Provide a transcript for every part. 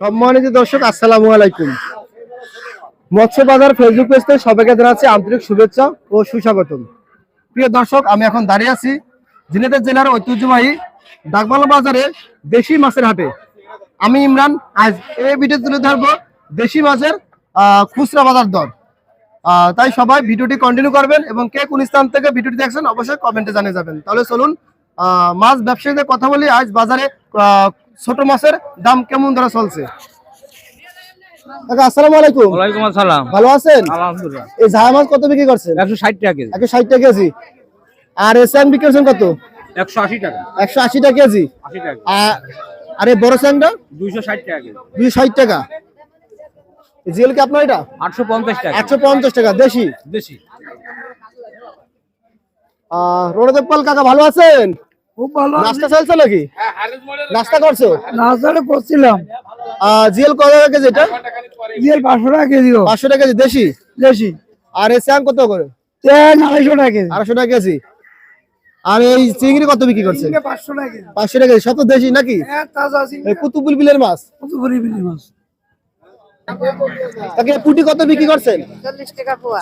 সম্মানিত দর্শক, আসসালামু আলাইকুম। মৎস্য বাজার ফেসবুক পেজ থেকে সবাইকে জানাচ্ছি আন্তরিক শুভেচ্ছা ও সুস্বাগতম। প্রিয় দর্শক, আমি এখন দাঁড়িয়ে আছি ঝিনাইদহ জেলার ঐতিহ্যবাহী ডাকবালা বাজারে দেশি মাছের হাটে। আমি ইমরান, আজ এই ভিডিও তুলে ধরবো দেশি মাছের খুচরা বাজার দর। তাই সবাই ভিডিওটি কন্টিনিউ করবেন এবং কে কোন স্থান থেকে ভিডিওটি দেখছেন অবশ্যই কমেন্টে জানিয়ে যাবেন। তাহলে চলুন মাছ ব্যবসায়ীদের কথা বলি। আজ বাজারে ছোট মাছের দাম কেমন ধরা চলছে? কাকা, আসসালামু আলাইকুম। ওয়ালাইকুম আসসালাম। ভালো আছেন? আলহামদুলিল্লাহ। এই ঝাড়া মাছ কত বিক্রি করছেন? টাকা কেজি। টাকা কেজি। আর এসএম বিক্রি করছেন কত? একশো আশি টাকা। একশো আশি টাকা কেজি। আশি টাকা আর- আর এই বড় স্যাংটা? টাকা কেজি। টাকা। জিএল কি আপনার এটা? টাকা। দেশি? দেশি। আহ রণদেব কাকা ভালো আছেন? খুব ভালো নাস্তা চলছে নাকি নাস্তা করছ? নাস্তাটা করছিলাম। জিএল কত টাকা কেজি এটা? দিয়ে পাঁচশো টাকা কেজি পাঁচশো টাকা কেজি দেশি? দেশি। আর এই স্যাং কত করে? তেল আড়াইশো টাকা কেজি। আড়াইশো টাকা কেজি। আর এই চিংড়ি কত বিক্রি করছেন পাঁচশো টাকা কেজি। পাঁচশো টাকা সব তো দেশি নাকি? হ্যাঁ তাজা আছে এই কুতুবুল বিলের মাছ? কত করে মাছ। তাকে পুটি কত বিক্রি করছেন?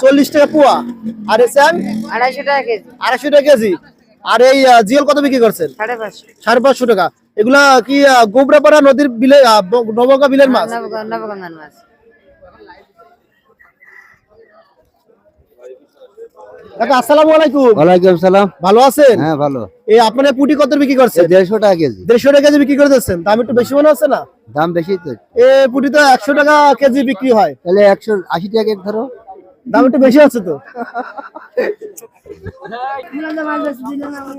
চল্লিশ টাকা পোয়া। আর এই স্যাং আড়াইশো টাকা কেজি। আড়াইশো টাকা কেজি। আর এই জিএল কত বিক্রি করছেন? সাড়ে পাঁচশো। টাকা। এগুলা কি গোবরাপাড়া নদীর বিলে নবগা বিলের মাছ? আসসালামু আলাইকুম। ওয়ালাইকুম সালাম। ভালো আছেন? হ্যাঁ ভালো। এই আপনার পুটি কত বিক্রি করছেন? দেড়শো টাকা কেজি। দেড়শো টাকা কেজি বিক্রি করে দিচ্ছেন। দাম একটু বেশি মনে হচ্ছে না? দাম বেশি তো। এ পুটি তো একশো টাকা কেজি বিক্রি হয়। তাহলে একশো আশি টাকা এক ধরো। দাম একটু বেশি আছে তো।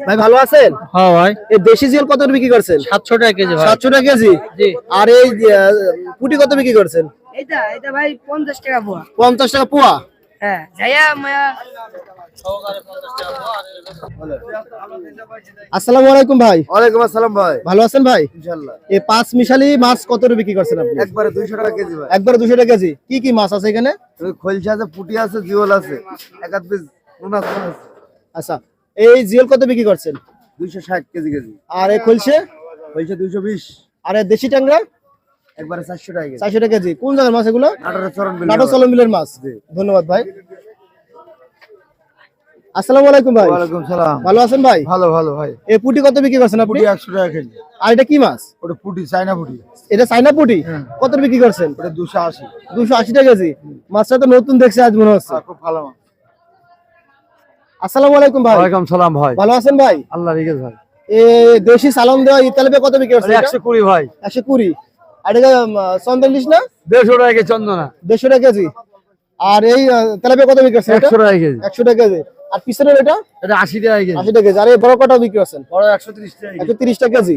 ভাই ভালো আছেন? হ্যাঁ ভাই। এই দেশি জিএল কত বিক্রি করছেন? সাতশো টাকা কেজি ভাই। সাতশো টাকা কেজি? জি। আর এই পুটি কত বিক্রি করছেন? এটা এটা ভাই পঞ্চাশ টাকা পোয়া। পঞ্চাশ টাকা পোয়া? হ্যাঁ। আসসালামু আলাইকুম ভাই। ওয়ালাইকুম আসসালাম ভাই। ভালো আছেন ভাই? এই পাঁচ মিশালি মাছ কত করে বিক্রি করছেন আপনি? একবারে দুইশো টাকা কেজি ভাই। একবারে দুশো টাকা কেজি। কি কি মাছ আছে এখানে? খলসা আছে পুটি আছে জিওল আছে। এক আধ পিস আছে আচ্ছা এই জিএল কত বিক্রি করছেন? দুইশো ষাট কেজি কেজি। আর এই খলসে? খলসা দুইশো বিশ। আর দেশি ট্যাংরা? একবারে চারশো টাকা কেজি। চারশো টাকা কেজি। কোন জায়গার মাছ এগুলো? আঠারো চরণ বিল নাটক চলন মিলের মাছ। ধন্যবাদ ভাই। আসসালামু আলাইকুম ভাই। ওয়ালাইকুম সালাম। ভালো আছেন ভাই? ভালো ভালো ভাই। এই পুটি কত বিক্রি করছেন আপনি? পুটি একশো টাকা কেজি। আর এটা কি মাছ? ওটা পুটি চাইনা পুটি। এটা চাইনা পুটি? কত বিক্রি করছেন? ওটা দুশো আশি। দুশো আশি টাকা কেজি। মাছটা তো নতুন দেখছে আজ মনে হচ্ছে। খুব ভালো মাছ। আসসালামু আলাইকুম ভাই। ওয়ালাইকুম সালাম ভাই। ভালো আছেন ভাই? আল্লাহ রিগেশ ভাই। এ দেশি সালাম দেওয়া ইতালিপে কত বিক্রি করছেন এটা? একশো কুড়ি ভাই। একশো কুড়ি। আর এটা চন্দ্রলিশ না? দেড়শো টাকা কেজি চন্দনা। দেড়শো টাকা কেজি। আর এই তেলাপিয়া কত বিক্রি করছেন একশো টাকা কেজি। একশো টাকা কেজি। আর পিছনের এটা? এটা আশি টাকা কেজি। আশি টাকা কেজি। আর এই বড় কটা বিক্রি করছেন? বড় একশো ত্রিশ টাকা একশো তিরিশ টাকা কেজি।